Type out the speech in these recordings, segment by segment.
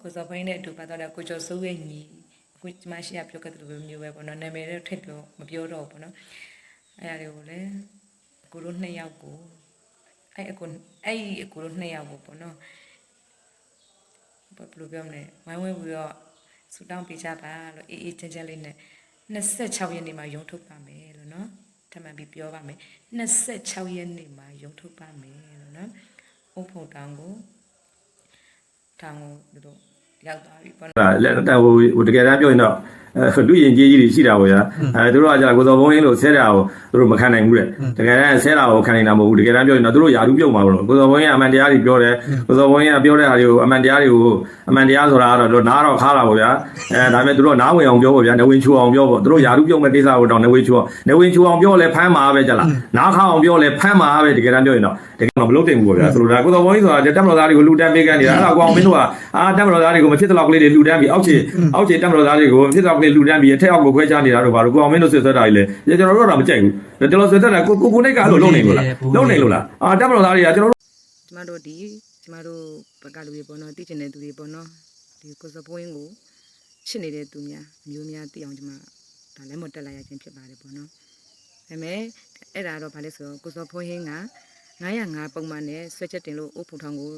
ကိုစော်ဖိုင်းနဲ့အတူပါတော့ကိုကျော်စိုးရဲ့ညီအခုကျမရှိရပြောခဲ့တဲ့လိုမျိုးပဲပေါ့နော်နာမည်တော့ထည့်ပြောမပြောတော့ဘူးပေါ့နော်အဲ့ဒါတွေကိုလည်းကိုတို့နှစ်ယောက်ကိုအဲ့အကိုအဲ့ဒီအကိုတို့နှစ်ယောက်ကိုပေါ့နော်ဘယ်လိုပြောမလဲဝိုင်းဝန်းပြီးတော့ဆူတောင်းပေးကြပါလို့အေးအေးချမ်းချမ်းလေးနဲ့26ရက်နေ့မှာရုံထုတ်ပါမယ်လို့နော်ထပ်မံပြီးပြောပါမယ်26ရက်နေ့မှာရုံထုတ်ပါမယ်လို့နော်အုပ်ဖို့တောင်းကိုထောင်ကိုသူတို့ ရောက်သွားပြီပေါ့နော်ဟာလက်တဟိုဟိုတကယ်တမ်းပြောရင်တော့အဲ လူရင်ကြီးကြီးတွေရှိတာပေါ့ဗျာအဲသူတို့ကကြာကိုစော်ဘုံရင်းလို့ဆဲတာကိုသူတို့မခံနိုင်ဘူးတဲ့တကယ်တမ်းဆဲတာကိုခံနေတာမဟုတ်ဘူးတကယ်တမ်းပြောရင်တော့သူတို့ယာရုပြုတ်မှာပေါ့လို့ကိုစော်ဘုံရင်းအမှန်တရားတွေပြောတယ်ကိုစော်ဘုံရင်းကပြောတဲ့ဟာတွေကိုအမှန်တရားတွေကိုအမှန်တရားဆိုတာကတော့သူတို့နားတော့ခါတာပေါ့ဗျာအဲဒါပေမဲ့သူတို့နားဝင်အောင်ပြောပေါ့ဗျာနေဝင်ချူအောင်ပြောပေါ့သူတို့ယာရုပြုတ်မဲ့ကိစ္စကိုတော့နေဝင်ချူအောင်နေဝင်ချူအောင်ပြောလဲဖမ်းမှာပဲကြလားနားခါအောင်ပြောလဲဖမ်းမှာပဲတကယ်တမ်းပြောရင်တော့တကယ်တော့မလုပ်တင်ဘူးပေါ့ဗျာဆိုလိုတာကိုစော်ဘုံရင်းဆိုတာတက်မတော်သားတွေကိုလူတန်းပေးကန်နေတာအဲ့ဒါကောင်မင်းတို့ကအာတက်မတော်သားတွေကိုမဖြစ်တဲ့လောက်ကလေးတွေလူတန်းပြီးအောက်ခြေအောက်ခြေတက်မတော်သားတွေကိုမဖြစ်တဲ့လောက်ကလေးလူတန်းပြီးအထက်အောက်ကိုခွဲခြားနေတာတို့ဘာလို့ကိုအောင်မင်းတို့ဆွဆွဲတာကြီးလဲကျွန်တော်တို့တော့မကြိုက်ဘူးကျွန်တော်ဆွဆွဲတာကိုကိုကိုနိုင်ကအဲ့လိုလုပ်နေလို့လားလုပ်နေလို့လားအာတက်မတော်သားတွေကကျွန်တော်တို့ကျမတို့ဒီကျမတို့ဘက်ကလူတွေပေါ့နော်သိကျင်တဲ့သူတွေပေါ့နော်ဒီကိုစပွင်းကိုချစ်နေတဲ့သူများမျိုးများသိအောင်ကျမဒါလည်းမတက်လိုက်ရခြင်းဖြစ်ပါတယ်ပေါ့နော်ဒါပေမဲ့အဲ့ဒါတော့ဗာလဲဆိုတော့ကိုစောဖွင်းဟင်းက905ပုံမှန်နဲ့ဆွဲချက်တင်လို့အိုးဖုန်ထောင်ကို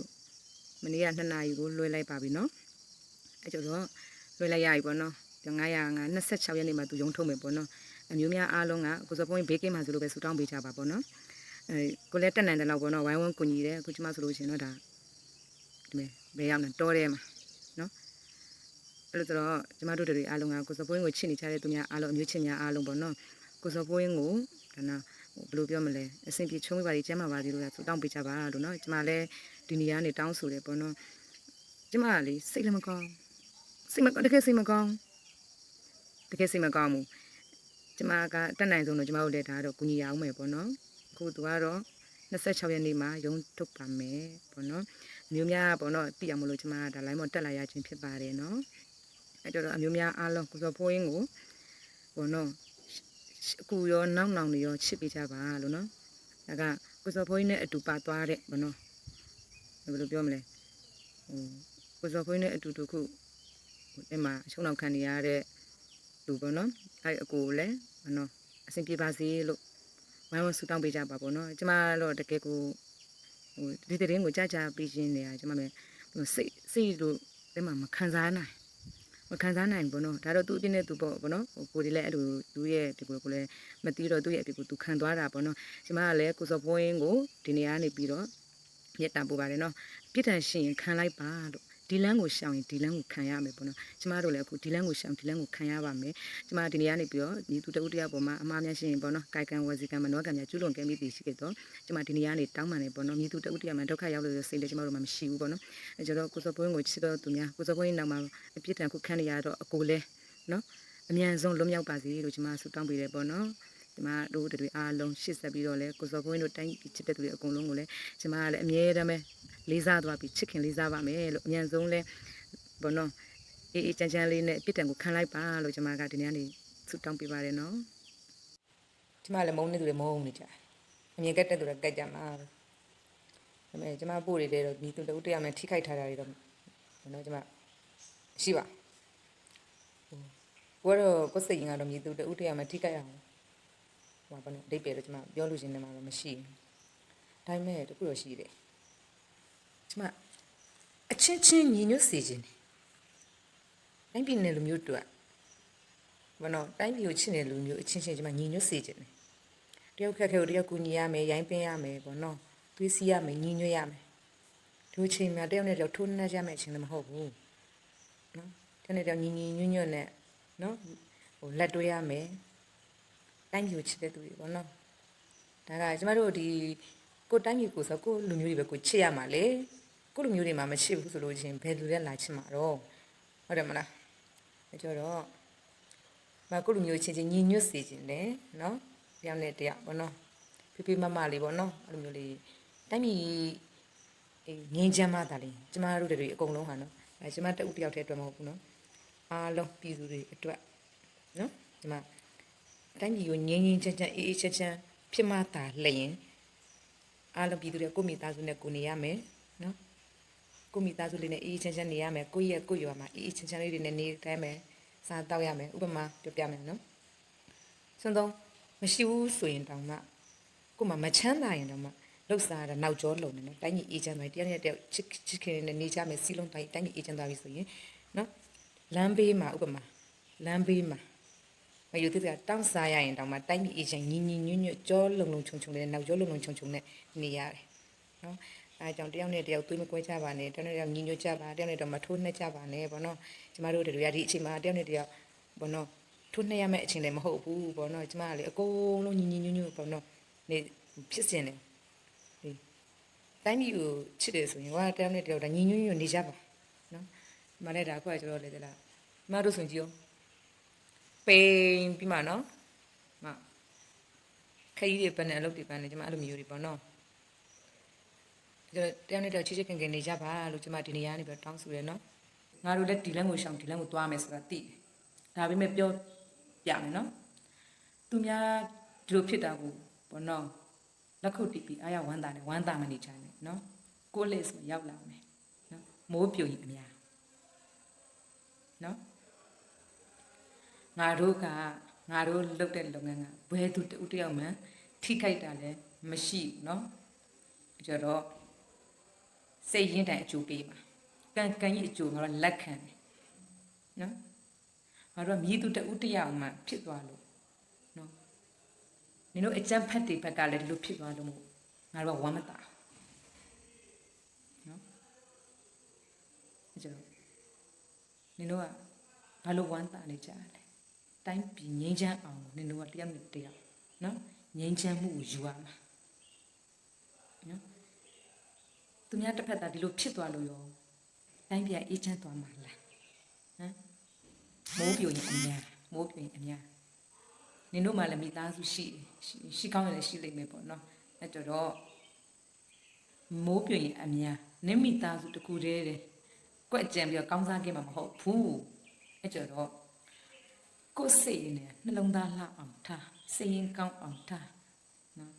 မနေ့က2နာရီကိုလွှဲလိုက်ပါပြီနော်အဲ့ကျတော့လွှဲလိုက်ရပြီပေါ့နော် 905 26ရက်နေ့မှာသူရုံထုတ်မယ်ပေါ့နော်အမျိုးများအားလုံးကကိုစောဖွင်းဘေးကင်းမှာဆိုလို့ပဲဆူတောင်းပေးကြပါပေါ့နော်အဲကိုလည်းတက်နိုင်တယ်လို့ပေါ့နော်ဝိုင်းဝန်းကူညီတယ်အခုကျမဆိုလို့ရှိရင်တော့ဒါဒီမဲ့ဘယ်ရောက်နေတောထဲမှာနော်အဲ့လိုဆိုတော့ကျမတို့တွေအားလုံးကကိုစပွင်းကိုချစ်နေကြတဲ့သူများအားလုံးအမျိုးချင်းများအားလုံးပေါ့နော်ကိုစပွင်းကိုဒါနာဟိုဘယ်လိုပြောမလဲအဆင်ပြေချုံးပြပါလိကျမ်းပါပါသေးလို့လားသူတောင်းပေးကြပါလို့နော်ကျမလည်းဒီနေရာနေတောင်းဆိုတယ်ပေါ့နော်ကျမကလေစိတ်လည်းမကောင်းစိတ်မကောင်းတကယ်စိတ်မကောင်း တကယ်စိတ်မကောင်းဘူးကျမကတက်နိုင်ဆုံးတော့ကျမတို့လည်းဒါတော့ကူညီရအောင်မယ်ပေါ့နော်အခုသူကတော့26ရက်နေ့မှာရုံးထုတ်ပါမယ်ပေါ့နော်မျိုးများပေါ့နော်သိအောင်မလို့ကျမကဒါလိုင်းမော်တက်လာရခြင်းဖြစ်ပါတယ်နော်အဲ့တော့အမျိုးများအားလုံးကိုစောဖိုးရင်းကိုပေါ့နော်အခုရောနောက်နောင်တွေရောချစ်ပေးကြပါလို့နော်ဒါကကိုစောဖိုးရင်းနဲ့အတူပါသွားတဲ့ပေါ့နော်ဘယ်လိုပြောမလဲဟိုကိုစောဖိုးရင်းနဲ့အတူတူခုဟိုအဲ့မှာရှုံးနောက်ခံနေရတဲ့ လူပေါ့နော်အဲ့အကိုလည်းပေါ့နော်အဆင်ပြေပါစေလို့ဝိုင်းဝန်းဆူတောင်းပေးကြပါပေါ့နော်ကျမတော့တကယ်ကိုဟိုဒီတဲ့ရင်ကိုကြာကြာပြီးရှင်းနေတာကျမလည်းဟိုစိတ်စိတ်လို့ဒီမှာမခံစားနိုင်မခံစားနိုင်ဘူးနော်ဒါတော့သူအပြင်းနဲ့သူပေါ့ဗောနော်ဟိုကိုဒီလည်းအဲ့လိုသူရဲ့ဒီကိုကိုလည်းမသိတော့သူ့ရဲ့အပြစ်ကိုသူခံသွားတာပေါ့နော်ကျမကလည်းကိုစောပွင်းကိုဒီနေရာနေပြီးတော့မြတ်တာပို့ပါတယ်နော်ပြစ်ဒဏ်ရှင်ရင်ခံလိုက်ပါလို့ ဒီလန်းကိုရှောင်ရင်ဒီလန်းကိုခံရမယ်ပေါ့နော်ကျမတို့လည်းအခုဒီလန်းကိုရှောင်ဒီလန်းကိုခံရပါမယ်ကျမဒီနေရာနေပြီးတော့ဒီသူတဦးတယောက်ပေါ်မှာအမှားများရှင်ရင်ပေါ့နော်ကာယကံဝစီကံမနောကံများကျူးလွန်ကံပြီးတည်ရှိခဲ့တော့ကျမဒီနေရာနေတောင်းပန်နေပေါ့နော်မြည်သူတဦးတယောက်မှာဒုက္ခရောက်လို့စိတ်လည်းကျမတို့မှမရှိဘူးပေါ့နော်အဲကြတော့ကိုစောပွင်းကိုချစ်တော့သူများကိုစောပွင်းနောက်မှာအပြစ်ဒဏ်ခုခံနေရတော့အကိုလဲနော်အမြန်ဆုံးလွတ်မြောက်ပါစေလို့ကျမဆုတောင်းပေးတယ်ပေါ့နော် ကျမတို့တွေအားလုံးရှစ်ဆက်ပြီးတော့လဲကိုစောပွင်းတို့တိုင်းချစ်တဲ့သူတွေအကုန်လုံးကိုလည်းကျမကလည်းအမြဲတမ်းပဲလေးစားသွားပြီးချစ်ခင်လေးစားပါမယ်လို့အမြန်ဆုံးလဲပေါ့နော်အေးအေးချမ်းချမ်းလေးနဲ့ပြစ်ဒဏ်ကိုခံလိုက်ပါလို့ကျမကဒီနေ့ကနေဆုတောင်းပေးပါတယ်နော်ကျမလည်းမုန်းနေသူတွေမုန်းနေကြအမြင်ကက်တဲ့သူတွေကက်ကြမှာဒါပေမဲ့ကျမပို့တွေတဲ့တော့ဒီသူတဦးတရားမှထိခိုက်ထားတာတွေတော့နော်ကျမရှိပါဘူးကိုကတော့ကိုယ်စိတ်ရင်ကတော့မြည်သူတဦးတရားမှထိခိုက်အောင် ဟိုဘာနဲ့အဓိပ္ပာယ်တော့ကျမပြောလို့ရှင်းနေမှာတော့မရှိဘူးဒါပေမဲ့တခုတော့ရှိတယ်ကျမအချင်းချင်းညီညွတ်စေခြင်းတယ်တိုင်းပြည်နယ်လူမျိုးတို့ကဘာနော်တိုင်းပြည်ကိုချစ်နေလူမျိုးအချင်းချင်းကျမညီညွတ်စေခြင်းတယ်တယောက်ခက်ခဲကိုတယောက်ကူညီရမယ်ရိုင်းပင်းရမယ်ပေါ့နော်သွေးစီးရမယ်ညီညွတ်ရမယ်ဒီအချိန်မှာတယောက်နဲ့တယောက်ထိုးနှက်ကြမယ်အချိန်လည်းမဟုတ်ဘူးနော်တယောက်နဲ့တယောက်ညီညီညွတ်ညွတ်နဲ့နော်ဟိုလက်တွဲရမယ် တိုင်းပြည်ကိုချစ်တဲ့သူတွေပေါ့နော်ဒါကကျမတို့ဒီကိုတိုင်းပြည်ကိုဆိုကိုလူမျိုးတွေပဲကိုချစ်ရမှာလေကိုလူမျိုးတွေမှာမချစ်ဘူးဆိုလို့ချင်းဘယ်လူလဲလာချစ်မှာတော့ဟုတ်တယ်မလားအဲကြတော့မကိုလူမျိုးချင်းချင်းညီညွတ်စေခြင်းလေနော်တယောက်နဲ့တယောက်ပေါ့နော်ဖိဖိမမလေးပေါ့နော်အဲ့လိုမျိုးလေးတိုင်းပြည်အေးငင်းချမ်းမှသာလေကျမတို့တွေအကုန်လုံးဟာနော်အဲကျမတအုပ်တယောက်တည်းအတွက်မဟုတ်ဘူးနော်အားလုံးပြည်သူတွေအတွက်နော်ကျမ တိုင်းပြည်ကိုငင်းငင်းချမ်းချမ်းအေးအေးချမ်းချမ်းဖြစ်မှသာလျင်အားလုံးပြည်သူတွေကိုယ့်မိသားစုနဲ့ကိုနေရမယ်နော်ကိုမိသားစုလေးနဲ့အေးအေးချမ်းချမ်းနေရမယ်ကိုယ့်ရဲ့ကိုယ့်ရွာမှာအေးအေးချမ်းချမ်းလေးတွေနဲ့နေတိုင်းမယ်စားတောက်ရမယ်ဥပမာပြောပြမယ်နော်ဆွမ်းတော့မရှိဘူးဆိုရင်တောင်မှကို့မှာမချမ်းသာရင်တောင်မှလှုပ်ရှားရတာနောက်ကျောလုံနေနော်တိုင်းကြီးအေးချမ်းသွားပြီတရားနဲ့တယောက်ချစ်ချစ်ခင်နဲ့နေကြမယ်စီလုံးတိုင်းတိုင်းကြီးအေးချမ်းသွားပြီဆိုရင်နော်လမ်းဘေးမှာဥပမာလမ်းဘေးမှာ မယူသေးကတောင်းစားရရင်တောင်မှတိုင်းပြည်အေချင်ညီညီညွတ်ညွတ်ကြောလုံလုံချုံချုံနဲ့နောက်ကျောလုံလုံချုံချုံနဲ့နေရတယ်နော်အဲအကြောင်းတယောက်နဲ့တယောက်သွေးမကွဲကြပါနဲ့တယောက်နဲ့တယောက်ညီညွတ်ကြပါတယောက်နဲ့တော့မထိုးနှက်ကြပါနဲ့ဘောနော်ကျမတို့တွေကဒီအချိန်မှာတယောက်နဲ့တယောက်ဘောနော်ထိုးနှက်ရမယ့်အချိန်လည်းမဟုတ်ဘူးဘောနော်ကျမကလေအကုန်လုံးညီညီညွတ်ညွတ်ဘောနော်နေဖြစ်စင်တယ်ဒီတိုင်းပြည်ကိုချစ်တယ်ဆိုရင်ဟောတယောက်နဲ့တယောက်ဒါညီညွတ်ညွတ်နေကြပါနော်ဒီမနဲ့ဒါခုကကျတော့လေတလားကျမတို့ဆိုကြည့်အောင် ပိန်ပြီးမှနော်မခရီးတွေပန်းနေအလုပ်တွေပန်းနေကျမအဲ့လိုမျိုးတွေပေါ့နော်ဒါတယောက်နဲ့တယောက်ချစ်ချစ်ခင်ခင်နေကြပါလို့ကျမဒီနေရာနေပြီးတောင်းဆိုရနော်ငါတို့လည်းဒီလမ်းကိုရှောင်ဒီလမ်းကိုသွားမယ်ဆိုတာသိတယ်ဒါပေမဲ့ပြောပြမယ်နော်သူများဒီလိုဖြစ်တာကိုပေါ့နော်လက်ခုပ်တီးပြီးအားရဝမ်းသာနဲ့ဝမ်းသာမနေချင်နဲ့နော်ကိုယ်လက်ဆိုရောက်လာမယ်နော်မိုးပြိုရင်အများနော် ငါတို့ကငါတို့လုပ်တဲ့လုပ်ငန်းကဘယ်သူတူတယောက်မှထိခိုက်တာလည်းမရှိဘူးเนาะကြတော့စိတ်ရင်းတိုင်အကျိုးပေးပါကံကံရဲ့အကျိုးငါတို့လက်ခံတယ်เนาะငါတို့ကမြည်သူတူတယောက်မှဖြစ်သွားလို့เนาะနင်တို့အကြမ်းဖက်တွေဘက်ကလည်းဒီလိုဖြစ်သွားလို့မို့ငါတို့ကဝမ်းမသာเนาะကြတော့နင်တို့ကဘာလို့ဝမ်းသာနေကြလဲ တိုင်းပြည်ငြိမ်းချမ်းအောင်နင်တို့ကတရားနဲ့တရားနော်ငြိမ်းချမ်းမှုကိုယူရမှာနော်သူများတစ်ဖက်သားဒီလိုဖြစ်သွားလို့ရောတိုင်းပြည်အေးချမ်းသွားမှာလားဟမ်မိုးပြိုရင်အများမိုးပြိုရင်အများနင်တို့မှလည်းမိသားစုရှိရှိရှိကောင်းရင်လည်းရှိလိမ့်မယ်ပေါ့နော်အဲ့တော့မိုးပြိုရင်အများနင်မိသားစုတစ်ခုတည်းတဲ့ကွက်ကြံပြီးတော့ကောင်းစားခဲ့မှာမဟုတ်ဘူးအဲ့တော့ ကိုယ်စိတ်နဲ့နှလုံးသားလှအောင်ထားစိတ်ရင်ကောင်းအောင်ထားနော်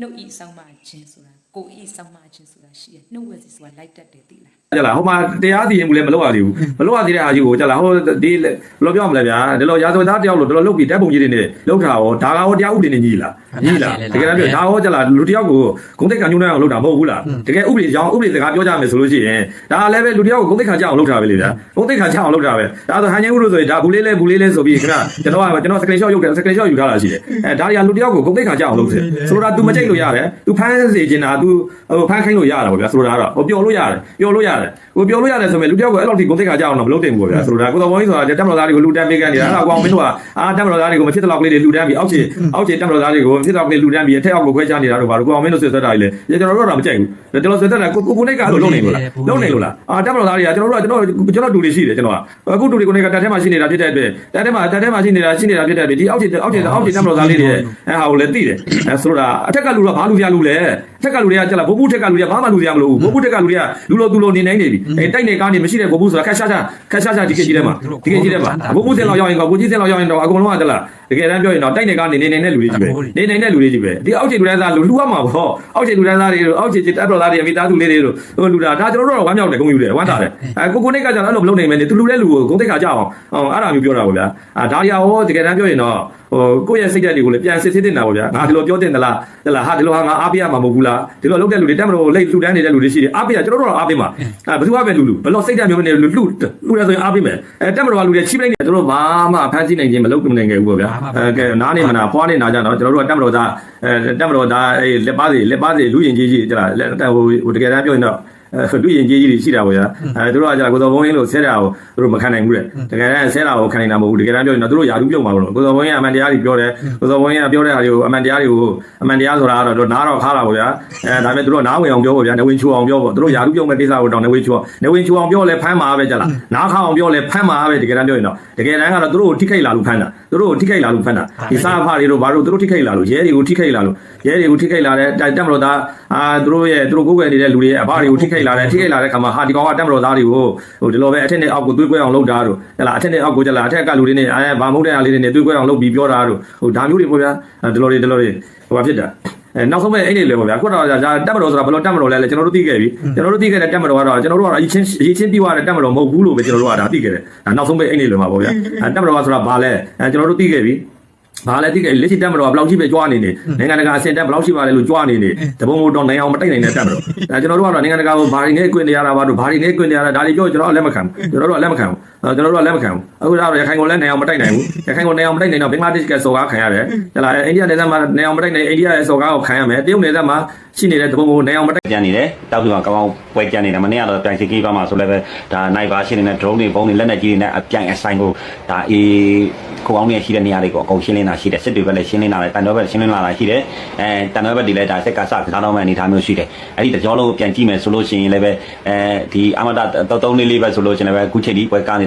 နှုတ်ဤဆောင်မှခြင်းဆိုတာကိုယ်ဤဆောင်မှခြင်းဆိုတာရှိရနှုတ်ဝဲစီဆိုတာလိုက်တတ်တယ်သိလားကြလားဟိုမှာတရားသိရင်မူလည်းမလုပ်ရသေးဘူးမလုပ်ရသေးတဲ့အားကြီးကိုကြလားဟိုဒီဘယ်လိုပြောရမလဲဗျာဒီလိုရာဇဝသားတယောက်လို့ဒီလိုလုပ်ပြီးတက်ပုံကြီးတွေနဲ့လုပ်တာရောဒါကရောတရားဥပဒေနဲ့ညီလားညီလားတကယ်တော့ဒါရောကြလားလူတယောက်ကိုဂုံတိတ်ကညှိုးနှံအောင်လုပ်တာမဟုတ်ဘူးလားတကယ်ဥပဒေကြောင်းဥပဒေစကားပြောကြမယ်ဆိုလို့ရှိရင်ဒါလည်းပဲလူတယောက်ကိုဂုံတိတ်ခါကြအောင်လုပ်တာပဲလေဗျာဂုံတိတ်ခါကြအောင်လုပ်တာပဲဒါဆိုဟန်ချင်းဥလို့ဆိုရင်ဒါဘူးလေးလေးဘူးလေးလေးဆိုပြီးခင်ဗျကျွန်တော်ကကျွန်တော်စကရင်ရှော့ရုပ်တယ်စကရင်ရှော့ယူထားတာရှိတယ်အဲဒါတွေကလူတယောက်ကိုဂုံတိတ်ခါကြအောင်လုပ်တယ်ဆိုတော့ तू မကြိတ်လို့ရတယ် तू ဖမ်းစေချင်တာ तू ဟိုဖမ်းခိုင်းလို့ရတာပေါ့ဗျာဆိုတော့ကတော့ဟိုပျော်လို့ရတယ်ပျော်လို့ရတယ်ဟိုပျော်လို့ရတယ်ဆိုမဲ့လူတယောက်ကိုအဲ့လောက်ထိဂုံတိတ်ခါကြအောင်တော့မလုပ်တင်ဘူးပေါ့ဗျာဆိုတော့ကိုတော်ဘောင်းကြီးဆိုတာတက်မတော်သားတွေကိုလူတန်းပေးကန်နေတာအဲ့ဒါကောင်မင်းတို့ကအာတက်မတော်သားတွေကိုမဖြစ်တဲ့လောက်ကလေးတွေလူတန်းပြီးအောက်ခြေအောက်ခြေတက်မတော်သားတွေကို ဖြစ်တဲ့လောက်ကလေးလူတန်းပြီးအထက်အောက်ကိုခွဲခြားနေတာတို့ဘာလို့ကိုအောင်မင်းတို့ဆွဆွတ်တာကြီးလေကျွန်တော်တို့တော့မကြိုက်ဘူးကျွန်တော်ဆွတ်တာကိုကိုကိုနေကအဲ့လိုလုပ်နေလို့လားလုပ်နေလို့လားအာတက်မတော်သားတွေကကျွန်တော်တို့ကကျွန်တော်ကျွန်တော်တူတွေရှိတယ်ကျွန်တော်ကအခုတူတွေကိုနေကတက်ထဲမှာရှိနေတာဖြစ်တဲ့အတွက်တက်ထဲမှာတက်ထဲမှာရှိနေတာရှိနေတာဖြစ်တဲ့အတွက်ဒီအောက်ခြေအောက်ခြေအောက်ခြေတက်မတော်သားလေးတွေအဲဟာကိုလည်းသိတယ်အဲဆိုတော့အထက်ကလူတော့ဘာလူပြလူလဲအထက်ကလူတွေကကြက်လာဘိုးဘူးထက်ကလူတွေကဘာမှလူပြမလို့ဘိုးဘူးထက်ကလူတွေကလူလိုသူလိုနေနိုင်နေပြီအဲတိုက်နေကားနေမရှိတဲ့ဘိုးဘူးဆိုတာခက်ရှားရှားခက်ရှားရှားဒီကကြီးထဲမှာဒီကကြီးထဲမှာဘိုးဘူးစင်လောက်ရောက်ရင်ကောကိုကြီးစင်လောက်ရောက်ရင်တော့အကုန်လုံးကတလားတကယ်တမ်းပြောရင်တော့တိုက်နေကားနေနေနိုင်တဲ့လူတွေကြီးပဲနေနိုင်တဲ့လူတွေကြီးပဲဒီအောက်ခြေလူတန်းသားလူလူရမှာပေါ့အောက်ခြေလူတန်းသားတွေတို့အောက်ခြေတက်တော်သားတွေမိသားစုလေးတွေတို့ဟိုလူတာဒါကျွန်တော်တို့တော့ဝမ်းမြောက်တယ်ဂုဏ်ယူတယ်ဝမ်းသာတယ်အဲကိုကိုနေကကြတော့အဲ့လိုမလုပ်နိုင်မယ်နေသူလူတဲ့လူကိုဂုဏ်သိက္ခာကြအောင်ဟောအဲ့ဒါမျိုးပြောတာပေါ့ဗျာအာဒါရီယာဟောတကယ်တမ်းပြောရင်တော့ဟိုကိုယ့်ရဲ့စိတ်ဓာတ်တွေကိုလည်းပြန်စစ်စစ်တင်တာပေါ့ဗျာငါဒီလိုပြောတင်သလားဟဲ့လားဟာဒီလိုဟာငါအားပေးရမှာမဟုတ်ဘူးလားဒီလိုလုပ်တဲ့လူတွေတက်မလို့လိတ်လှူဒန်းနေတဲ့လူတွေရှိတယ်အားပေးရကျွန်တော်တို့တော့အားပေးမှာအဲဘယ်သူမှပဲလူလူဘယ်လိုစိတ်ဓာတ်မျိုးနဲ့လူလှူလှူရဆိုရင်အားပေးမယ်အဲတက်မလို့ကလူတွေချိပလိုက်နေကျွန်တော်တို့ဘာမှဖန်ဆီးနိုင်ခြင်းမလုပ်နိုင်ခဲ့ဘူးပေါ့ဗျာအဲကဲနားနေမနာဖွားနေနာကြတော့ကျွန်တော်တို့ကတက်မလို့သားအဲတက်မလို့သားအဲလက်ပါးစီလက်ပါးစီလူရင်ကြီးကြီးကြလားလက်ဟိုဟိုတကယ်တမ်းပြောရင်တော့အဲ လူရင်ကြီးကြီးတွေရှိတာပေါ့ဗျာအဲတို့ကကြာကိုတော်ဘုံရင်းလို့ဆဲတာကိုတို့မခံနိုင်ဘူးတဲ့တကယ်တမ်းဆဲတာကိုခံနိုင်တာမဟုတ်ဘူးတကယ်တမ်းပြောရင်တော့တို့ယာရုပြုတ်မှာပေါ့လို့ကိုတော်ဘုံရင်းအမှန်တရားတွေပြောတယ်ကိုတော်ဘုံရင်းကပြောတဲ့ဟာတွေကိုအမှန်တရားတွေကိုအမှန်တရားဆိုတာကတော့တို့နားတော့ခါတာပေါ့ဗျာအဲဒါပေမဲ့တို့နားဝင်အောင်ပြောပေါ့ဗျာနေဝင်ချူအောင်ပြောပေါ့တို့ယာရုပြုတ်မဲ့ကိစ္စကိုတောင်းနေဝင်ချူအောင်နေဝင်ချူအောင်ပြောလဲဖမ်းမှာပဲကြလားနားခါအောင်ပြောလဲဖမ်းမှာပဲတကယ်တမ်းပြောရင်တော့တကယ်တမ်းကတော့တို့ကိုထိခိုက်လာလို့ဖမ်းတာတို့ကိုထိခိုက်လာလို့ဖမ်းတာဒီစားဖားတွေတို့ဘာလို့တို့ထိခိုက်လာလို့ရဲတွေကိုထိခိုက်လာလို့ရဲတွေကိုထိခိုက်လာတဲ့တက်မလို့သားအာတို့ရဲ့တို့ကိုယ်ွယ်နေတဲ့လူတွေရဲ့အဖားတွေကိုထိခိုက်ခိုက်လာတယ်ထိခိုက်လာတဲ့ခါမှာဟာဒီကောင်ကတက်မတော်သားတွေကိုဟိုဒီလိုပဲအထက်နဲ့အောက်ကိုသွေးကွဲအောင်လုပ်တာတို့ဟဲ့လားအထက်နဲ့အောက်ကိုကြလာအထက်ကလူတွေနဲ့အဲဘာမဟုတ်တဲ့အားလေးတွေနဲ့သွေးကွဲအောင်လုပ်ပြီးပြောတာတို့ဟိုဒါမျိုးတွေပေါ့ဗျာဒီလိုတွေဒီလိုတွေဟိုဘာဖြစ်တာအဲနောက်ဆုံးပဲအဲ့ဒီလေပေါ့ဗျာခုတော့ဒါတက်မတော်ဆိုတာဘယ်လိုတက်မတော်လဲလဲကျွန်တော်တို့သိခဲ့ပြီကျွန်တော်တို့သိခဲ့တဲ့တက်မတော်ကတော့ကျွန်တော်တို့ကတော့အချင်းအချင်းပြီးသွားတဲ့တက်မတော်မဟုတ်ဘူးလို့ပဲကျွန်တော်တို့ကဒါသိခဲ့တယ်ဒါနောက်ဆုံးပဲအဲ့ဒီလေမှာပေါ့ဗျာအဲတက်မတော်ကဆိုတာဘာလဲအဲကျွန်တော်တို့သိခဲ့ပြီ ဘာလဲတိကလက်ရှိတက်မတော်ကဘယ်လောက်ရှိပဲကြွားနေနေနိုင်ငံတကာအဆင့်တက်ဘယ်လောက်ရှိပါလဲလို့ကြွားနေနေတပုံတော့နိုင်အောင်မတိုက်နိုင်တဲ့တက်မတော်အဲကျွန်တော်တို့ကတော့နိုင်ငံတကာကိုဘာတွေနဲ့ကွင်နေရတာပါတို့ဘာတွေနဲ့ကွင်နေရတာဒါတွေပြောကျွန်တော်လက်မခံဘူးကျွန်တော်တို့ကလက်မခံဘူးကျွန်တော်တို့ကလက်မခံဘူးအခုတော့ရခိုင်ကိုလည်းနိုင်အောင်မတိုက်နိုင်ဘူးရခိုင်ကိုနိုင်အောင်မတိုက်နိုင်တော့ဘင်္ဂလားဒေ့ရှ်ကစော်ကားခံရတယ်ဟဲ့လားအိန္ဒိယနယ်စပ်မှာနိုင်အောင်မတိုက်နိုင်အိန္ဒိယရဲ့စော်ကားကိုခံရမယ်တရုတ်နယ်စပ်မှာရှိနေတဲ့တပုံကိုနိုင်အောင်မတိုက်ကြံနေတယ်တောက်ပြီးမှကောင်းကောင်းပွဲကြံနေတယ်မနေ့ကတော့ပြန်စီကေးပါမှာဆိုလည်းပဲဒါနိုင်ပါရှင်းနေတဲ့ drone တွေဘုံတွေလက်နက်ကြီးတွေနဲ့အပြိုင်အဆိုင်ကိုဒါအေးခုအောင်နေရှိတဲ့နေရာတွေကိုအကုန်ရှင်းလင်းတာရှိတယ်စစ်တွေဘက်လည်းရှင်းလင်းလာတယ်တန်တော်ဘက်ရှင်းလင်းလာတာရှိတယ်အဲတန်တော်ဘက်တွေလည်းဒါစက်ကစကစားတော့မှအနေထားမျိုးရှိတယ်အဲ့ဒီတကြောလုံးပြန်ကြည့်မယ်ဆိုလို့ရှိရင်လည်းပဲအဲဒီအမတ3344ဘက်ဆိုလို့ရှိရင်လည်းပဲအခုချိန်ဒီပွဲကားနေ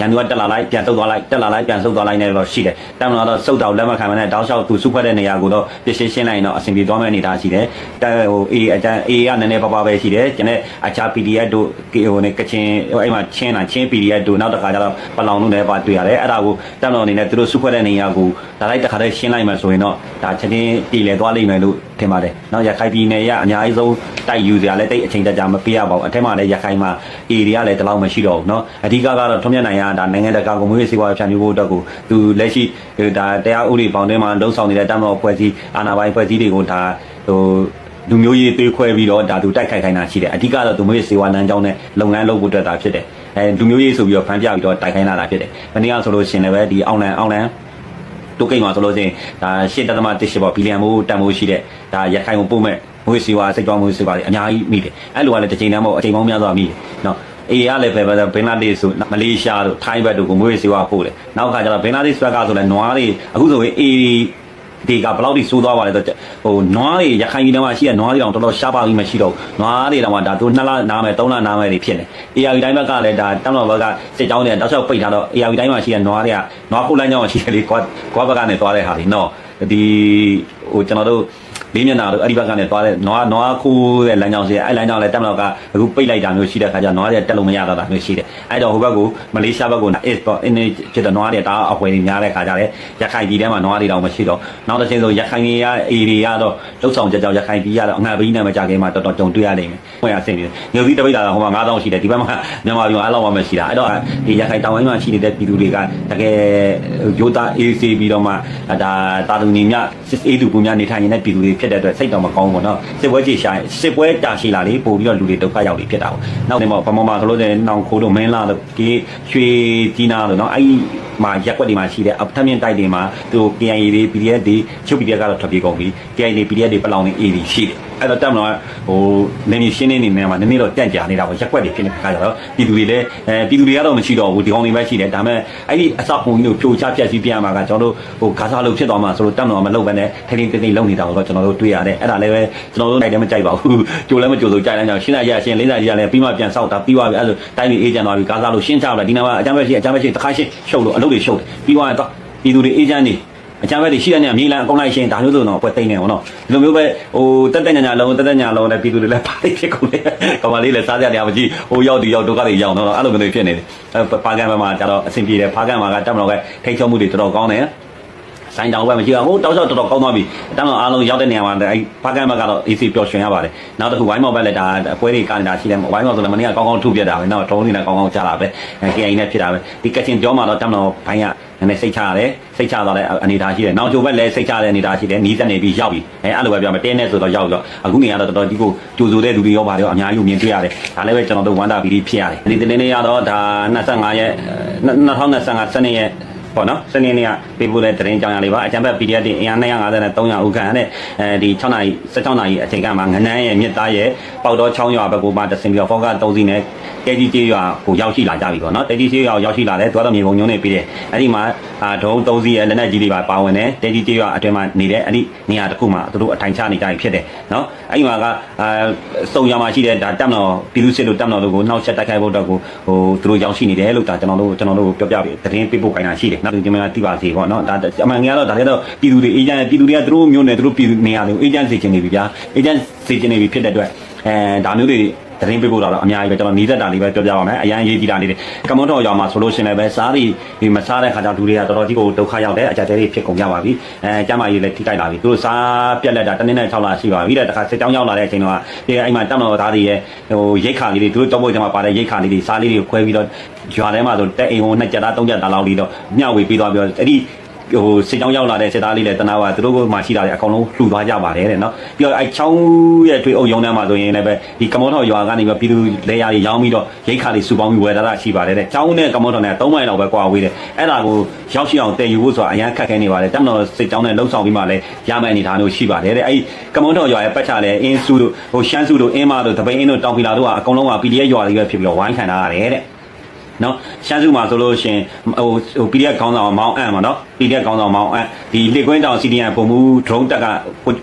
ရန်သူကတက်လာလိုက်ပြန်ဆုတ်သွားလိုက်တက်လာလိုက်ပြန်ဆုတ်သွားလိုက်နေတော့ရှိတယ်တမ်းတော့ဆုတ်တော့လက်မခံမနဲ့တောက်လျှောက်သူစုဖွဲ့တဲ့နေရာကိုတော့ပြရှင်းရှင်းလိုက်ရင်တော့အဆင်ပြေသွားမယ့်အနေအထားရှိတယ်တဟိုအေးအကျန်အေးကနည်းနည်းပါးပါးပဲရှိတယ်ကျန်တဲ့အခြား PDF တို့ဟိုနေကချင်အဲ့မှာချင်းတာချင်း PDF တို့နောက်တစ်ခါကျတော့ပလောင်တို့လည်းပါတွေ့ရတယ်အဲ့ဒါကိုတမ်းတော့အနေနဲ့သူတို့စုဖွဲ့တဲ့နေရာကိုဒါလိုက်တစ်ခါတည်းရှင်းလိုက်မှဆိုရင်တော့ဒါချက်ချင်းပြည်လဲသွားလိမ့်မယ်လို့ထင်ပါတယ်နောက်ရခိုင်ပြည်နယ်ရအများကြီးဆုံးတိုက်ယူစရာလည်းတိတ်အချိန်တကြာမပေးရပါဘူးအထက်မှာလည်းရခိုင်မှာအေရီကလည်းတလောက်မရှိတော့ဘူးเนาะအဓိကကတော့ထွန်းမြတ်နိုင်ရ ရဒါနိုင်ငံတကာကိုမွေးစေဝါဖြန့်ဖြူးဖို့အတွက်ကိုသူလက်ရှိဒါတရားဥပဒေပေါင်းထဲမှာလုံဆောင်နေတဲ့တမတော်ဖွဲ့စည်းအာဏာပိုင်ဖွဲ့စည်းတွေကိုဒါဟိုလူမျိုးရေးသွေးခွဲပြီးတော့ဒါသူတိုက်ခိုက်ခိုင်းတာရှိတယ်အဓိကတော့သူမျိုးစေဝါလမ်းကြောင်းနဲ့လုပ်ငန်းလုပ်ဖို့အတွက်ဒါဖြစ်တယ်အဲလူမျိုးရေးဆိုပြီးတော့ဖန်ပြပြီးတော့တိုက်ခိုင်းလာတာဖြစ်တယ်မနေ့ကဆိုလို့ရှိရင်လည်းဒီအောင်လန်အောင်လန်တိုကိတ်မှာဆိုလို့ရှိရင်ဒါရှစ်တသမတစ်ရှစ်ပေါ့ဘီလီယံမိုးတန်မိုးရှိတဲ့ဒါရခိုင်ကိုပို့မဲ့မွေးစီဝါစိတ်ကြောင်းမွေးစီဝါတွေအများကြီးမိတယ်အဲ့လိုကလည်းတစ်ချိန်တည်းမဟုတ်အချိန်ပေါင်းများစွာမိတယ်နော် အေးရလည်းပဲဘင်္ဂလားဒေ့ရှ်ဆိုမလေးရှားတို့ထိုင်းဘက်တို့ကိုမွေးစီဝါပို့တယ်နောက်ခါကျတော့ဘင်္ဂလားဒေ့ရှ်ဘက်ကဆိုလည်းနွားတွေအခုဆိုရင်အေးဒီကဘယ်လောက်ထိစိုးသွားပါလဲဆိုတော့ဟိုနွားတွေရခိုင်ပြည်နယ်မှာရှိတဲ့နွားတွေတောင်တော်တော်ရှားပါပြီးမရှိတော့ဘူးနွားတွေတောင်မှဒါသူနှစ်လနားမယ်သုံးလနားမယ်တွေဖြစ်နေ AR တိုင်းဘက်ကလည်းဒါတမ်တော်ဘက်ကစစ်ကြောင်းတွေတောက်လျှောက်ပိတ်ထားတော့ AR တိုင်းမှာရှိတဲ့နွားတွေကနွားခုတ်လမ်းကြောင်းရှိတယ်လေကွာကွာဘက်ကနေသွားတဲ့ဟာတွေနော်ဒီဟိုကျွန်တော်တို့ လေးမျက်နှာတို့အဲ့ဒီဘက်ကနေသွားတဲ့နွားနွားခိုးတဲ့လမ်းကြောင်းရှိတယ်အဲ့လမ်းကြောင်းလည်းတက်မတော့ကအခုပိတ်လိုက်တာမျိုးရှိတဲ့ခါကျနွားတွေတက်လို့မရတော့တာမျိုးရှိတယ်အဲ့တော့ဟိုဘက်ကိုမလေးရှားဘက်ကို is တော့ in ဖြစ်တဲ့နွားတွေတာအဝယ်တွေများတဲ့ခါကျလည်းရခိုင်ပြည်ထဲမှာနွားတွေတောင်မရှိတော့နောက်တစ်ချိန်ဆိုရခိုင်ပြည်က area တော့လှုပ်ဆောင်ချက်ကြောင့်ရခိုင်ပြည်ကတော့အငှားပင်းနဲ့မကြခင်မှာတော်တော်ကြုံတွေ့ရနိုင်မယ်။ဟိုရအဆင်ပြေ။မြို့စည်းတပိတ်တာဟိုမှာ9000ရှိတယ်ဒီဘက်မှာမြန်မာပြည်မှာအဲ့လောက်မှမရှိတာ။အဲ့တော့ဒီရခိုင်တောင်ပိုင်းမှာရှိနေတဲ့ပြည်သူတွေကတကယ်ရိုးသားအေးဆေးပြီးတော့မှဒါတာလူညီမြစစ်အေးသူပူများနေထိုင်နေတဲ့ပြည်သူတွေဖြစ်တဲ့အတွက်စိတ်တော်မကောင်းဘူးနော်။စစ်ပွဲကြည်ရှာစစ်ပွဲတာရှိလာလေပို့ပြီးတော့လူတွေဒုက္ခရောက်နေဖြစ်တာပေါ့။နောက်နေမှာဗမာမှာဆိုလို့တဲ့နောင်ခိုးတို့မင်းလာတို့ဒီရွှေကြီးနာတို့နော်အဲ့ဒီမှာရက်ွက်တွေမှာရှိတဲ့အထက်မြင့်တိုက်တွေမှာသူ KIA တွေ PDF တွေချုပ် PDF ကတော့ထွက်ပြေးကုန်ပြီ KIA တွေ PDF တွေပလောင်နေ A တွေရှိတယ် အဲ့တော့တက်မလို့ဟိုနေနေရှင်းနေနေနေမှာနည်းနည်းတော့တန့်ကြာနေတာပေါ့ရက်ွက်တွေဖြစ်နေတဲ့ခါကျတော့ပြည်သူတွေလည်းအဲပြည်သူတွေကတော့မရှိတော့ဘူးဒီကောင်တွေပဲရှိတယ်ဒါပေမဲ့အဲ့ဒီအဆောက်အုံကြီးကိုဖြိုချပြက်စီးပြရမှာကကျွန်တော်တို့ဟိုဂါဇာလို့ဖြစ်သွားမှာဆိုလို့တက်မလို့မလုပ်ဘဲနဲ့ထိန်းထိန်းသိမ်းသိမ်းလုပ်နေတာကိုတော့ကျွန်တော်တို့တွေ့ရတယ်အဲ့ဒါလည်းပဲကျွန်တော်တို့နိုင်တယ်မကြိုက်ပါဘူးကြိုလည်းမကြိုဆိုကြိုက်လည်းကြောင့်ရှင်းရရရှင်းလေးစားရလည်းပြီးမှပြန်ဆောက်တာပြီးသွားပြီအဲ့လိုတိုင်းပြည်အေးချမ်းသွားပြီဂါဇာလို့ရှင်းချလိုက်ဒီနေ့မှာအကြမ်းပဲရှိအကြမ်းပဲရှိတခါရှင်းရှုပ်လို့အလုပ်တွေရှုပ်တယ်ပြီးသွားရင်တော့ပြည်သူတွေအေးချမ်းနေ အချမ်းဘက်တွေရှိတဲ့နေရာမြေလံအကုန်လိုက်ရှင်းဒါမျိုးဆိုတော့ပွဲသိမ့်နေပါတော့ဒီလိုမျိုးပဲဟိုတက်တက်ညာညာလုံးတက်တက်ညာလုံးနဲ့ပြည်သူတွေလည်းပါလိဖြစ်ကုန်တယ်ကမလေးလည်းစားကြတယ်မကြည့်ဟိုရောက်ဒီရောက်ဒုက္ခတွေရောက်တော့အဲ့လိုမျိုးတွေဖြစ်နေတယ်ပါကန်ဘက်မှာကျတော့အဆင်ပြေတယ်ဖာကန်မှာကတက်မလို့ကထိတ်ချုံမှုတွေတော်တော်ကောင်းတယ် ဆိုင်တောင်ဘက်မရှိဘူးဟိုတောက်လျှောက်တော်တော်ကောင်းသွားပြီတမ်းတော့အားလုံးရောက်တဲ့နေရာမှာအဲဖာကန်ဘက်ကတော့ AC ပျော်ရွှင်ရပါတယ်နောက်တစ်ခုဝိုင်းမော်ဘက်လည်းဒါအပွဲတွေကာနေတာရှိတယ်ဝိုင်းမော်ဆိုလည်းမနေ့ကကောင်းကောင်းထုတ်ပြတာပဲနောက်ဒရုန်းတွေနဲ့ကောင်းကောင်းကြားလာပဲ KI နဲ့ဖြစ်တာပဲဒီကချင်ပြောမှာတော့တမ်းတော့ဘိုင်းကနည်းနည်းစိတ်ချရတယ်စိတ်ချသွားတဲ့အနေအထားရှိတယ်နောက်ကျိုးဘက်လည်းစိတ်ချတဲ့အနေအထားရှိတယ်နီးစက်နေပြီးရောက်ပြီအဲအဲ့လိုပဲပြောမယ်တင်းနေဆိုတော့ရောက်တော့အခုနေရတော့တော်တော်ဒီကိုကြိုဆိုတဲ့လူတွေရောပါတယ်အများကြီးကိုမြင်တွေ့ရတယ်ဒါလည်းပဲကျွန်တော်တို့ဝမ်းသာပြီးဖြစ်ရတယ်ဒီတင်းနေရတော့ဒါ25ရက်2025စနေရက် ပေါ့နော်စနေနေ့ကပေးပို့တဲ့တရင်ကြောင်းရလေးပါအကြံဘက် PDF တင်အင်အား250နဲ့300ဦးခန့်နဲ့အဲဒီ6နာရီ16နာရီအချိန်ကမှငနန်းရဲ့မြစ်သားရဲ့ပေါက်တော့6ရွာဘက်ကိုမှတဆင်ပြီးတော့ focus 3စီးနဲ့ တဲကြီးကျေးရွာကိုရောက်ရှိလာကြပြီပေါ့နော်တဲကြီးကျေးရွာရောက်ရှိလာတယ်သူကတော့မြေပုံညုံနေပြီးတယ်အဲ့ဒီမှာဒုံ3စီးရဲ့လက်နက်ကြီးတွေပါပါဝင်တယ်တဲကြီးကျေးရွာအတွင်းမှာနေတဲ့အဲ့ဒီနေရာတစ်ခုမှာသူတို့အထိုင်ချနေကြပြီဖြစ်တယ်နော်အဲ့ဒီမှာကအာစုံရမှာရှိတဲ့ဒါတက်မတော်ပြည်သူစစ်တို့တက်မတော်တို့ကိုနှောက်ချက်တိုက်ခိုက်ဖို့အတွက်ကိုဟိုသူတို့ရောက်ရှိနေတယ်လို့ဒါကျွန်တော်တို့ကျွန်တော်တို့ပြောပြပြီးသတင်းပေးပို့ခိုင်းတာရှိတယ်နောက်ကျွန်တော်တိပါစီပေါ့နော်ဒါအမှန်ကြီးကတော့ဒါလည်းတော့ပြည်သူတွေအေဂျင့်ပြည်သူတွေကသူတို့မျိုးနဲ့သူတို့ပြည်သူနေရာတွေကိုအေဂျင့်စီချင်နေပြီဗျာအေဂျင့်စီချင်နေပြီဖြစ်တဲ့အတွက်အဲဒါမျိုးတွေ သတင်းပေးပို့တာတော့အများကြီးပဲကျွန်တော်နီးစက်တာလေးပဲပြောပြပါမယ်အရန်ရေးကြည့်တာလေးတွေကမွန်တော်ရောင်မှာဆိုလို့ရှိရင်လည်းပဲစားပြီးဒီမစားတဲ့ခါကျလူတွေကတော်တော်ကြီးကိုဒုက္ခရောက်တယ်အကြက်တဲတွေဖြစ်ကုန်ကြပါပြီအဲကျမကြီးလည်းထိတိုက်လာပြီသူတို့စားပြက်လက်တာတနေ့နဲ့6လရှိပါပြီတဲ့တခါစစ်ကြောင်းရောက်လာတဲ့အချိန်တော့ဒီအိမ်မှာတောင်းတော်သားတွေရဲ့ဟိုရိတ်ခါလေးတွေသူတို့ကြောက်ဖို့ကျွန်မပါတဲ့ရိတ်ခါလေးတွေစားလေးတွေခွဲပြီးတော့ရွာထဲမှာဆိုတက်အိမ်ကိုနှစ်ကြက်သားသုံးကြက်သားလောက်လေးတော့မျှဝေပေးသွားပြီးတော့အဲ့ဒီ ဟိုစစ်ကြောင်းရောက်လာတဲ့စစ်သားလေးလည်းတနာကသူတို့ကမှရှိတာလေအကောင်လုံးလှူသွားကြပါတယ်တဲ့နော်ပြီးတော့အဲချောင်းရဲ့တွေ့အုပ်ရုံထဲမှာဆိုရင်လည်းပဲဒီကမောထော်ရွာကနေပြီးပြည်သူလေယာတွေရောင်းပြီးတော့ရိတ်ခါတွေစုပေါင်းပြီးဝယ်တာရှိပါတယ်တဲ့ချောင်းနဲ့ကမောထော်နဲ့၃မိုင်လောက်ပဲကွာဝေးတယ်အဲ့ဒါကိုရောက်ရှိအောင်တည်ယူဖို့ဆိုတာအရန်ခက်ခဲနေပါတယ်တက်မတော်စစ်ကြောင်းနဲ့လှုပ်ဆောင်ပြီးမှလည်းရမယ့်အနေအထားမျိုးရှိပါတယ်တဲ့အဲ့ကမောထော်ရွာရဲ့ပတ်ချလည်းအင်းစုတို့ဟိုရှမ်းစုတို့အင်းမတို့တပိန်အင်းတို့တောင်ဖီလာတို့ကအကုန်လုံးက PDF ရွာတွေပဲဖြစ်ပြီးတော့ဝိုင်းခံထားရတယ်တဲ့ နော်ရှမ်းစုမှာဆိုလို့ရှင်ဟိုဟို PDF ခေါင်းဆောင်မောင်းအံ့ပါနော် PDF ခေါင်းဆောင်မောင်းအံ့ဒီလေကွင်းတောင် CDN ပုံမှု drone တက်က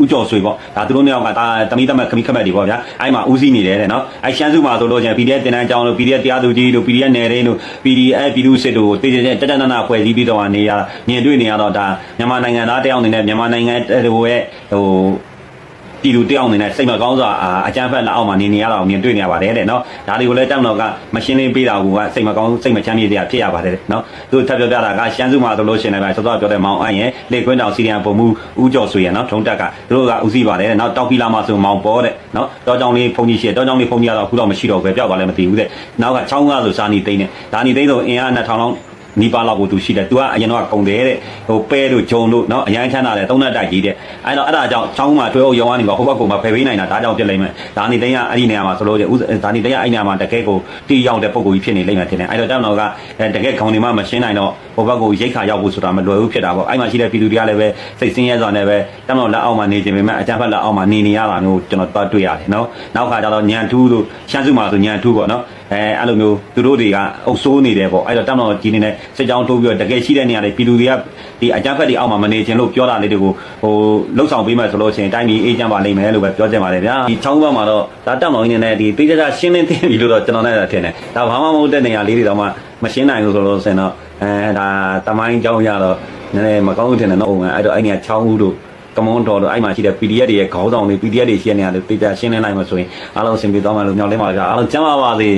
ဥကြော်ဆွေပေါ့ဒါသူတို့နှစ်ယောက်ကဒါတမိတမခမိခမက်တွေပေါ့ဗျာအဲ့မှာဦးစီးနေတယ်တဲ့နော်အဲ့ရှမ်းစုမှာဆိုလို့ရှင် PDF တင်တန်းကျောင်းလို့ PDF တရားသူကြီးလို့ PDF နယ်ရင်းလို့ PDF ပြည်သူစစ်တို့တည်တည်တက်တက်နနာဖွဲ့စည်းပြီးတော့နေရမြင်တွေ့နေရတော့ဒါမြန်မာနိုင်ငံသားတယောက်အနေနဲ့မြန်မာနိုင်ငံဟိုရဲ့ဟို ပြည်သူတယောက်အနေနဲ့စိတ်မကောင်းစွာအာအကြမ်းဖက်လက်အောက်မှာနေနေရတာကိုမြင်တွေ့နေရပါတယ်တဲ့နော်ဒါတွေကိုလည်းတောင်းတော့ကမရှင်းလင်းပေးတာကစိတ်မကောင်းစိတ်မချမ်းမြေ့စရာဖြစ်ရပါတယ်တဲ့နော်သူထပ်ပြောပြတာကရှမ်းစုမှာဆိုလို့ရှိရင်လည်းစောစောပြောတဲ့မောင်အန်ရဲ့လေခွင်းတောင်စီရီယံပုံမှုဦးကျော်ဆွေရနော်ထုံတက်ကသူတို့ကဦးစီးပါတယ်တဲ့နော်တောက်ပီလာမှာဆိုမောင်ပေါ်တဲ့နော်တောကြောင်လေးဖုန်ကြီးရှိတယ်တောကြောင်လေးဖုန်ကြီးကတော့အခုတော့မရှိတော့ဘူးပဲပြောက်သွားလည်းမသိဘူးတဲ့နောက်ကချောင်းကားဆိုစာနီသိန်းနဲ့ဒါနီသိန်းဆိုအင်အား2000လောက် နီးပါးလောက်ကိုသူရှိတယ်သူကအရင်တော့ကုံတယ်တဲ့ဟိုပဲတို့ဂျုံတို့နော်အရန်ချမ်းသာတယ်တုံးနဲ့တိုက်ကြီးတဲ့အဲ့တော့အဲ့ဒါကြောင့်ချောင်းမှာတွဲအောင်ရောင်းကနေပေါ့ဟိုဘက်ကောင်မှာဖယ်ပေးနိုင်တာဒါကြောင့်ဖြစ်လိမ့်မယ်ဒါနေတိုင်းကအဲ့ဒီနေရာမှာဆိုလို့ဒါနေတိုင်းကအဲ့နေရာမှာတကယ်ကိုတီးရောက်တဲ့ပုံကိုကြီးဖြစ်နေလိမ့်မယ်ထင်တယ်အဲ့တော့တောင်တော်ကတကယ်ခေါင်းနေမှမရှင်းနိုင်တော့ဟိုဘက်ကိုရိတ်ခါရောက်ဖို့ဆိုတာမလွယ်ဘူးဖြစ်တာပေါ့အဲ့မှာရှိတဲ့ပြည်သူတွေကလည်းပဲစိတ်ဆင်းရဲစွာနဲ့ပဲတောင်တော်လက်အောက်မှာနေခြင်းပေမဲ့အကြမ်းဖက်လက်အောက်မှာနေနေရတာမျိုးကျွန်တော်တွေ့ရတယ်နော်နောက်ခါကျတော့ညံထူးတို့ရှမ်းစုမှာဆိုညံထူးပေါ့နော် အဲအဲ့လိုမျိုးသူတို့တွေကအုပ်ဆိုးနေတယ်ပေါ့အဲ့တော့တောင်းတော့ကြီးနေတဲ့စစ်ကြောင်းထိုးပြီးတော့တကယ်ရှိတဲ့နေရာတွေပြည်သူတွေကဒီအကြမ်းဖက်တွေအောက်မှာမနေချင်လို့ပြောတာလေးတွေကိုဟိုလှုပ်ဆောင်ပေးမှဆိုလို့ရှိရင်တိုင်းပြည်အေးချမ်းပါလိမ့်မယ်လို့ပဲပြောချင်ပါတယ်ဗျာဒီချောင်းဘက်မှာတော့ဒါတောင်းတော်ကြီးနေတဲ့ဒီတိကျကျရှင်းလင်းသိပြီလို့တော့ကျွန်တော်လည်းထင်တယ်ဒါဘာမှမဟုတ်တဲ့နေရာလေးတွေတော့မှမရှင်းနိုင်ဘူးဆိုလို့ဆိုရင်တော့အဲဒါတမိုင်းကြောင်းရတော့နည်းနည်းမကောင်းဘူးထင်တယ်နော်ဟုတ်ကဲ့အဲ့တော့အဲ့နေရာချောင်းဦးတို့ ကမွန်တော်တို့အဲ့မှာရှိတဲ့ PDF တွေရဲ့ခေါင်းဆောင်တွေ PDF တွေရှိတဲ့နေရာတွေတိကျရှင်းလင်းနိုင်မှာဆိုရင်အားလုံးအဆင်ပြေသွားမှာလို့ညောင်းလင်းပါကြအားလုံးကျမ်းပါပါစေ